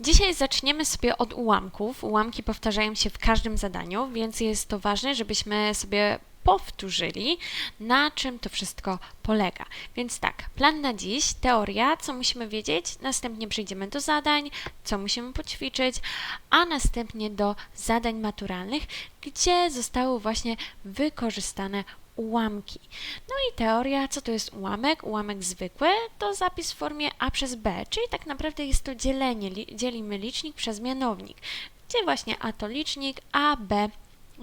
Dzisiaj zaczniemy sobie od ułamków. Ułamki powtarzają się w każdym zadaniu, więc jest to ważne, żebyśmy sobie powtórzyli, na czym to wszystko polega. Więc tak, plan na dziś, teoria, co musimy wiedzieć, następnie przejdziemy do zadań, co musimy poćwiczyć, a następnie do zadań maturalnych, gdzie zostały właśnie wykorzystane ułamki. No i teoria, co to jest ułamek? Ułamek zwykły to zapis w formie a przez b, czyli tak naprawdę jest to dzielenie, li, dzielimy licznik przez mianownik, gdzie właśnie a to licznik, a b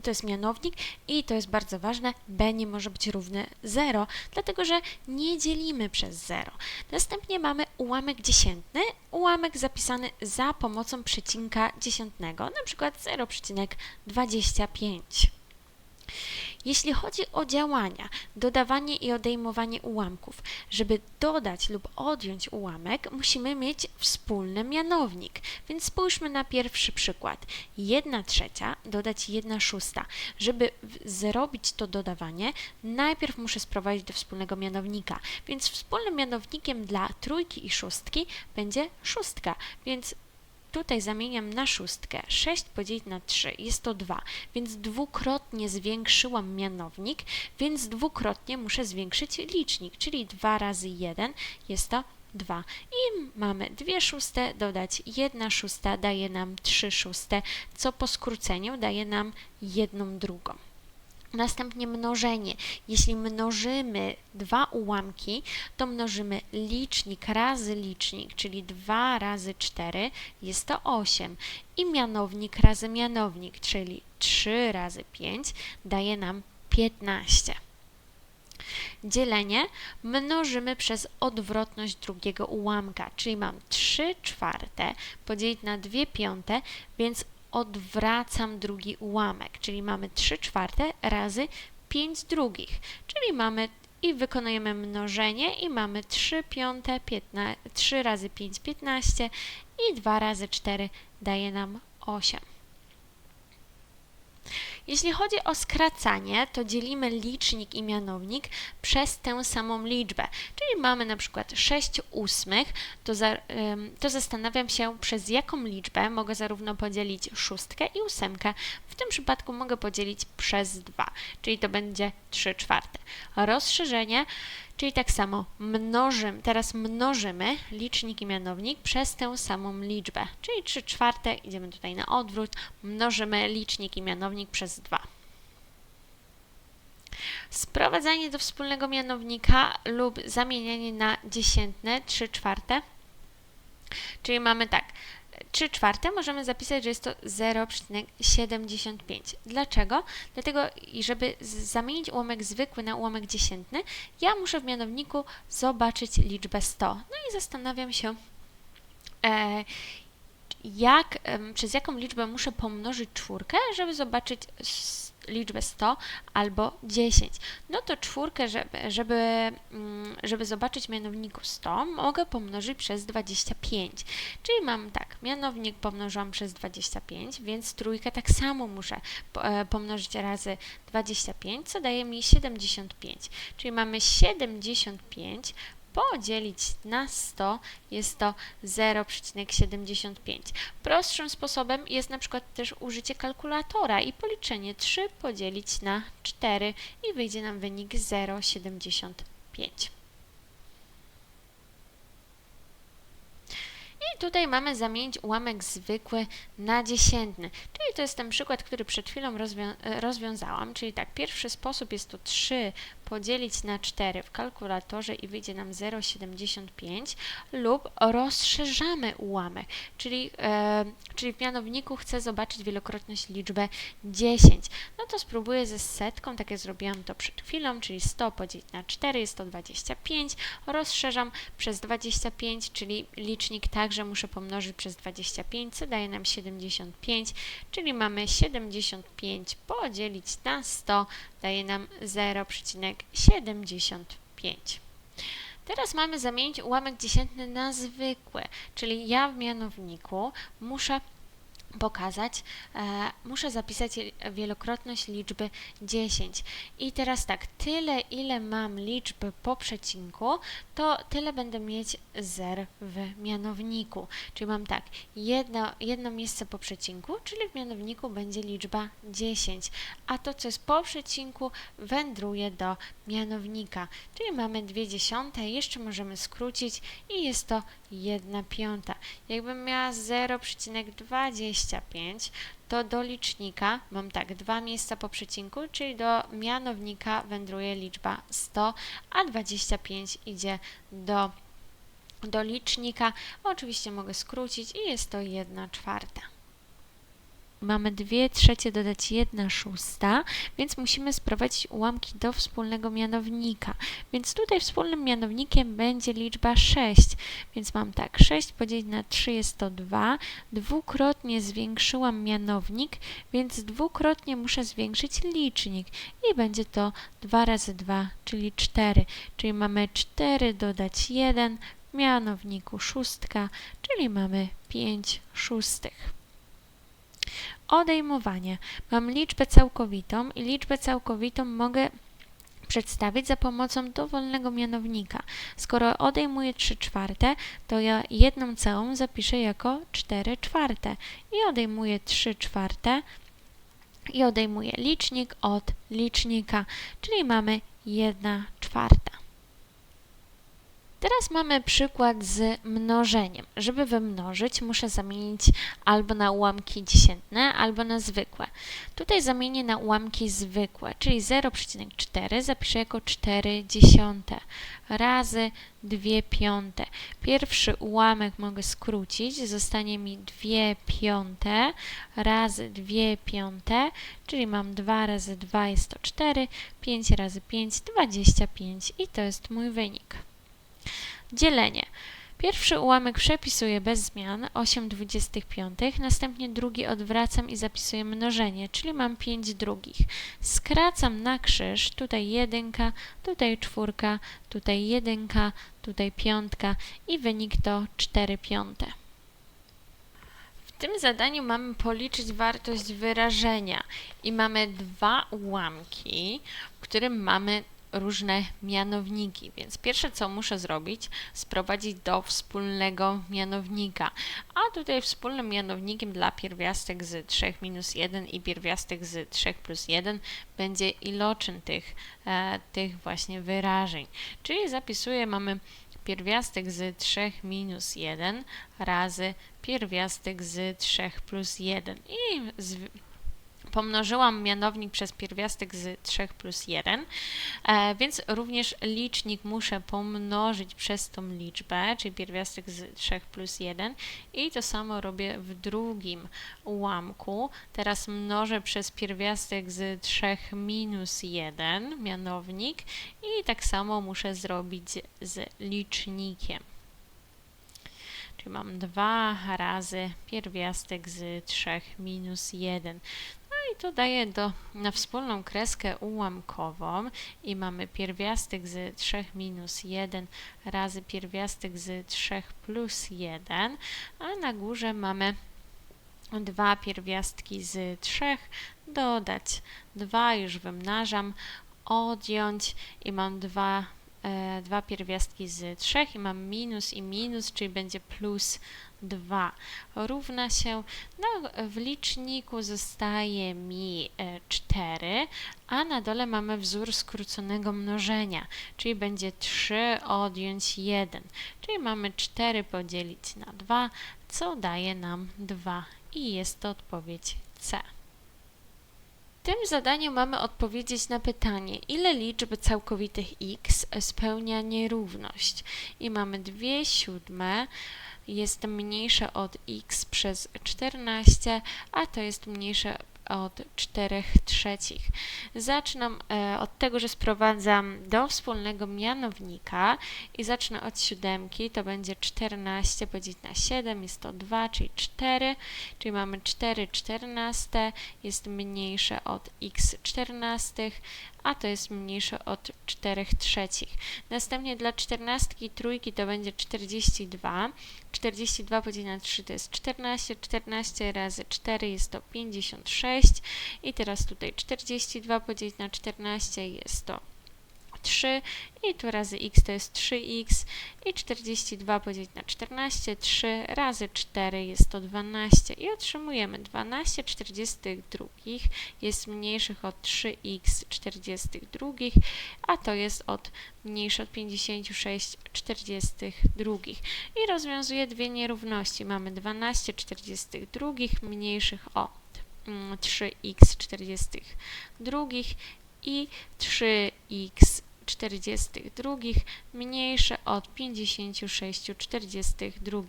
to jest mianownik i to jest bardzo ważne, b nie może być równe 0, dlatego że nie dzielimy przez 0. Następnie mamy ułamek dziesiętny, ułamek zapisany za pomocą przecinka dziesiętnego, na przykład 0,25. Jeśli chodzi o działania, dodawanie i odejmowanie ułamków, żeby dodać lub odjąć ułamek, musimy mieć wspólny mianownik. Więc spójrzmy na pierwszy przykład. 1 trzecia dodać 1 szósta. Żeby zrobić to dodawanie, najpierw muszę sprowadzić do wspólnego mianownika. Więc wspólnym mianownikiem dla trójki i szóstki będzie szóstka. Więc Tutaj zamieniam na szóstkę. 6 podzielić na 3 jest to 2, więc dwukrotnie zwiększyłam mianownik, więc dwukrotnie muszę zwiększyć licznik, czyli 2 razy 1 jest to 2. I mamy 2 szóste dodać 1 szósta daje nam 3 szóste, co po skróceniu daje nam 1 drugą. Następnie mnożenie. Jeśli mnożymy dwa ułamki, to mnożymy licznik razy licznik, czyli 2 razy 4 jest to 8 i mianownik razy mianownik, czyli 3 razy 5 daje nam 15. Dzielenie mnożymy przez odwrotność drugiego ułamka, czyli mam 3 czwarte podzielić na 2 piąte, więc odwracam drugi ułamek, czyli mamy 3 czwarte razy 5 drugich, czyli mamy i wykonujemy mnożenie i mamy 3 piąte, 15, 3 razy 5, 15 i 2 razy 4 daje nam 8. Jeśli chodzi o skracanie, to dzielimy licznik i mianownik przez tę samą liczbę. Czyli mamy na przykład 6 ósmych, to, za, to zastanawiam się, przez jaką liczbę mogę zarówno podzielić szóstkę i ósemkę. W tym przypadku mogę podzielić przez 2, czyli to będzie 3 czwarte. Rozszerzenie Czyli tak samo mnożymy, teraz mnożymy licznik i mianownik przez tę samą liczbę, czyli 3 czwarte, idziemy tutaj na odwrót, mnożymy licznik i mianownik przez 2. Sprowadzanie do wspólnego mianownika lub zamienianie na dziesiętne 3 czwarte, czyli mamy tak, 3 czwarte możemy zapisać, że jest to 0,75. Dlaczego? Dlatego, żeby zamienić ułamek zwykły na ułamek dziesiętny, ja muszę w mianowniku zobaczyć liczbę 100. No i zastanawiam się, e, jak, przez jaką liczbę muszę pomnożyć czwórkę, żeby zobaczyć liczbę 100 albo 10. No to czwórkę, żeby, żeby, mm, żeby zobaczyć mianowniku 100, mogę pomnożyć przez 25. Czyli mam tak, mianownik pomnożyłam przez 25, więc trójkę tak samo muszę e, pomnożyć razy 25, co daje mi 75. Czyli mamy 75 podzielić na 100 jest to 0,75. Prostszym sposobem jest na przykład też użycie kalkulatora i policzenie 3 podzielić na 4 i wyjdzie nam wynik 0,75. I tutaj mamy zamienić ułamek zwykły na dziesiętny, czyli to jest ten przykład, który przed chwilą rozwią rozwiązałam, czyli tak, pierwszy sposób jest to 3 podzielić na 4 w kalkulatorze i wyjdzie nam 0,75 lub rozszerzamy ułamek, czyli, e, czyli w mianowniku chcę zobaczyć wielokrotność liczbę 10. No to spróbuję ze setką, tak jak zrobiłam to przed chwilą, czyli 100 podzielić na 4 jest to 25, rozszerzam przez 25, czyli licznik także muszę pomnożyć przez 25, co daje nam 75, czyli mamy 75 podzielić na 100 daje nam 0,75. Teraz mamy zamienić ułamek dziesiętny na zwykły, czyli ja w mianowniku muszę pokazać, e, muszę zapisać wielokrotność liczby 10. I teraz tak, tyle ile mam liczby po przecinku, to tyle będę mieć zer w mianowniku. Czyli mam tak, jedno, jedno miejsce po przecinku, czyli w mianowniku będzie liczba 10, a to, co jest po przecinku, wędruje do mianownika. Czyli mamy 2 dziesiąte, jeszcze możemy skrócić i jest to 1 piąta. Jakbym miała 0,25, to do licznika mam tak, dwa miejsca po przecinku, czyli do mianownika wędruje liczba 100, a 25 idzie do, do licznika. Oczywiście mogę skrócić i jest to 1 czwarta mamy 2 trzecie dodać 1 szósta, więc musimy sprowadzić ułamki do wspólnego mianownika. Więc tutaj wspólnym mianownikiem będzie liczba 6. Więc mam tak, 6 podzielić na 3 jest to 2. Dwukrotnie zwiększyłam mianownik, więc dwukrotnie muszę zwiększyć licznik. I będzie to 2 razy 2, czyli 4. Czyli mamy 4 dodać 1 w mianowniku szóstka, czyli mamy 5 szóstych. Odejmowanie. Mam liczbę całkowitą i liczbę całkowitą mogę przedstawić za pomocą dowolnego mianownika. Skoro odejmuję 3 czwarte, to ja jedną całą zapiszę jako 4 czwarte i odejmuję 3 czwarte i odejmuję licznik od licznika, czyli mamy 1 czwarta. Teraz mamy przykład z mnożeniem. Żeby wymnożyć, muszę zamienić albo na ułamki dziesiętne, albo na zwykłe. Tutaj zamienię na ułamki zwykłe, czyli 0,4 zapiszę jako 4 dziesiąte razy 2 piąte. Pierwszy ułamek mogę skrócić, zostanie mi 2 piąte razy 2 piąte, czyli mam 2 razy 2 jest to 4, 5 razy 5 25 i to jest mój wynik. Dzielenie. Pierwszy ułamek przepisuję bez zmian, 8 25, następnie drugi odwracam i zapisuję mnożenie, czyli mam 5 drugich. Skracam na krzyż, tutaj jedynka, tutaj czwórka, tutaj jedynka, tutaj piątka i wynik to 4 piąte. W tym zadaniu mamy policzyć wartość wyrażenia i mamy dwa ułamki, w którym mamy różne mianowniki, więc pierwsze co muszę zrobić, sprowadzić do wspólnego mianownika. A tutaj wspólnym mianownikiem dla pierwiastek z 3 minus 1 i pierwiastek z 3 plus 1 będzie iloczyn tych, e, tych właśnie wyrażeń. Czyli zapisuję, mamy pierwiastek z 3 minus 1 razy pierwiastek z 3 plus 1 i z, pomnożyłam mianownik przez pierwiastek z 3 plus 1, e, więc również licznik muszę pomnożyć przez tą liczbę, czyli pierwiastek z 3 plus 1 i to samo robię w drugim ułamku. Teraz mnożę przez pierwiastek z 3 minus 1 mianownik i tak samo muszę zrobić z licznikiem. Czyli mam 2 razy pierwiastek z 3 minus 1 to daję do, na wspólną kreskę ułamkową i mamy pierwiastek z 3 minus 1 razy pierwiastek z 3 plus 1, a na górze mamy dwa pierwiastki z 3, dodać 2, już wymnażam, odjąć i mam dwa, e, dwa pierwiastki z 3 i mam minus i minus, czyli będzie plus 2 równa się, no, w liczniku zostaje mi 4, e, a na dole mamy wzór skróconego mnożenia, czyli będzie 3 odjąć 1, czyli mamy 4 podzielić na 2, co daje nam 2 i jest to odpowiedź C. W tym zadaniu mamy odpowiedzieć na pytanie, ile liczb całkowitych x spełnia nierówność. I mamy 2 siódme, jest mniejsze od x przez 14, a to jest mniejsze od 4 trzecich. Zaczynam e, od tego, że sprowadzam do wspólnego mianownika i zacznę od siódemki, to będzie 14 podzielić na 7, jest to 2, czyli 4, czyli mamy 4 czternaste, jest mniejsze od x czternastych, a to jest mniejsze od 4 trzecich. Następnie dla czternastki trójki to będzie 42. 42 podzielić na 3 to jest 14, 14 razy 4 jest to 56 i teraz tutaj 42 podzielić na 14 jest to 3 i tu razy x to jest 3x i 42 podzielić na 14, 3 razy 4 jest to 12 i otrzymujemy 12 42 jest mniejszych od 3x 42, a to jest od mniejsze od 56 42 i rozwiązuję dwie nierówności. Mamy 12 42 mniejszych od 3x 42 i 3x 42 mniejsze od 56 42.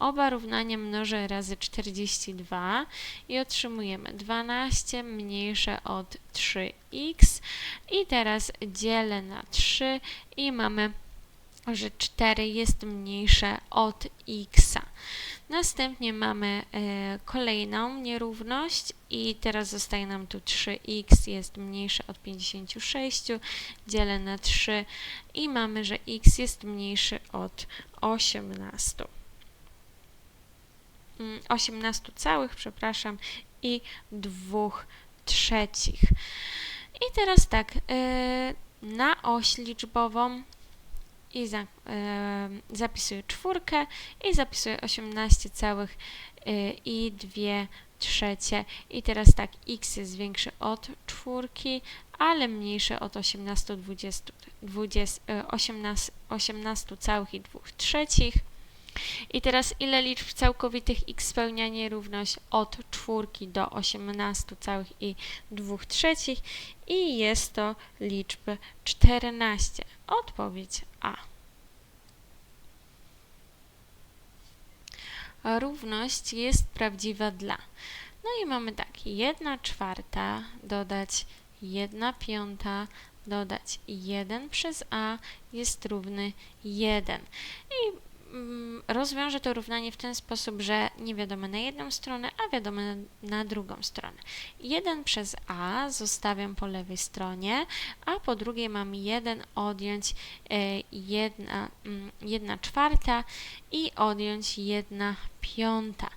Oba równania mnożę razy 42 i otrzymujemy 12 mniejsze od 3x i teraz dzielę na 3 i mamy że 4 jest mniejsze od x. Następnie mamy e, kolejną nierówność i teraz zostaje nam tu 3x jest mniejsze od 56, dzielę na 3 i mamy, że x jest mniejszy od 18. 18 mm, całych, przepraszam, i 2 trzecich. I teraz tak, e, na oś liczbową i za, zapisuję czwórkę i zapisuję 18 całych e, i 2 trzecie. I teraz tak, x jest większy od czwórki, ale mniejszy od 18, 20, 20, 18, 18 całych i 2 trzecich. I teraz ile liczb całkowitych x spełnia nierówność od czwórki do 18 całych i 2 trzecich i jest to liczby 14. Odpowiedź A. Równość jest prawdziwa dla. No i mamy tak, 1 czwarta dodać 1 piąta dodać 1 przez a jest równy 1. I rozwiążę to równanie w ten sposób, że nie wiadomo na jedną stronę, a wiadomo na, na, drugą stronę. 1 przez a zostawiam po lewej stronie, a po drugiej mam 1 odjąć 1, e, 1 mm, czwarta i odjąć 1 piąta.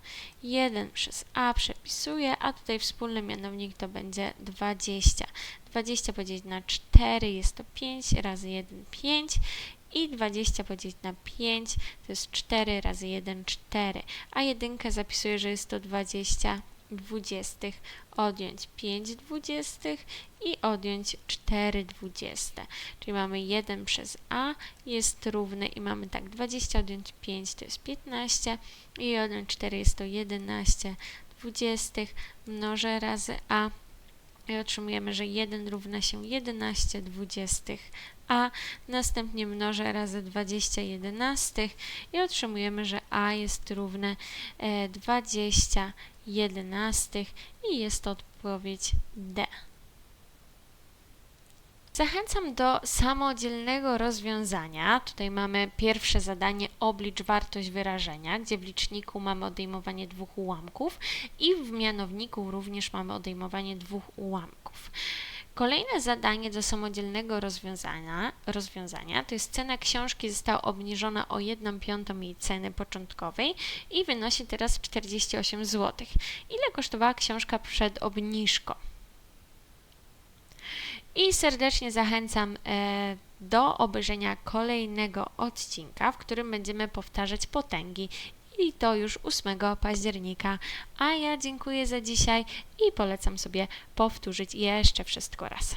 1 przez a przepisuję, a tutaj wspólny mianownik to będzie 20. 20 podzielić na 4 jest to 5 razy 1 5 i 20 podzielić na 5 to jest 4 razy 1 4, a jedynkę zapisuję, że jest to 20 dwudziestych, odjąć 5 dwudziestych i odjąć 4 dwudzieste. Czyli mamy 1 przez a jest równy i mamy tak 20 odjąć 5 to jest 15 i odjąć 4 jest to 11 dwudziestych. Mnożę razy a i otrzymujemy, że 1 równa się 11 dwudziestych, a następnie mnożę razy 20 jedenastych i otrzymujemy, że a jest równe 20 e, jedenastych i jest to odpowiedź D. Zachęcam do samodzielnego rozwiązania. Tutaj mamy pierwsze zadanie oblicz wartość wyrażenia, gdzie w liczniku mamy odejmowanie dwóch ułamków i w mianowniku również mamy odejmowanie dwóch ułamków. Kolejne zadanie do samodzielnego rozwiązania, rozwiązania to jest cena książki została obniżona o 1 piątą jej ceny początkowej i wynosi teraz 48 zł. Ile kosztowała książka przed obniżką? I serdecznie zachęcam e, do obejrzenia kolejnego odcinka, w którym będziemy powtarzać potęgi i to już 8 października. A ja dziękuję za dzisiaj i polecam sobie powtórzyć jeszcze wszystko raz.